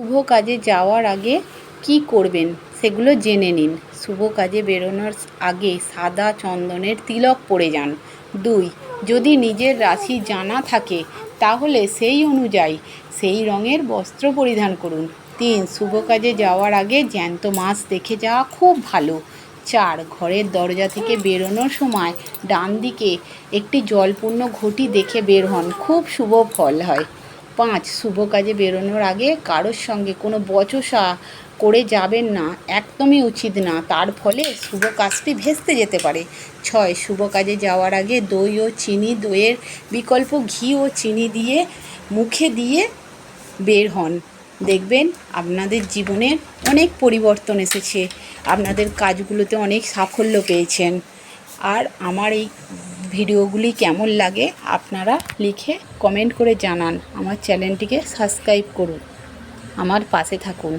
শুভ কাজে যাওয়ার আগে কি করবেন সেগুলো জেনে নিন। শুভ কাজে বেরোনোর আগে সাদা চন্দনের তিলক পরে যান। দুই, যদি নিজের রাশি জানা থাকে, তাহলে সেই অনুযায়ী সেই রঙের বস্ত্র পরিধান করুন। তিন, শুভ কাজে যাওয়ার আগে জ্যান্ত মাছ দেখে যাওয়া খুব ভালো। চার, ঘরের দরজা থেকে বেরোনোর সময় ডান দিকে একটি জলপূর্ণ ঘটি দেখে বের হন। খুব শুভ ফল হয়। পাঁচ শুভ কাজে বেরোনোর আগে কারোর সঙ্গে কোনো বচসা করে যাবেন না, একদমই উচিত না। তার ফলে শুভ কাজটি ভেস্তে যেতে পারে। ছয়, শুভ কাজে যাওয়ার আগে দই ও চিনি, দইয়ের বিকল্প ঘি ও চিনি দিয়ে, মুখে দিয়ে বের হন। দেখবেন আপনাদের জীবনের অনেক পরিবর্তন এসেছে। আপনাদের কাজগুলোতে অনেক সাফল্য পেয়েছেন। আর আমার এই ভিডিওগুলি কেমন লাগে আপনারা লিখে কমেন্ট করে জানান। আমার চ্যানেলটিকে সাবস্ক্রাইব করুন। আমার পাশে থাকুন।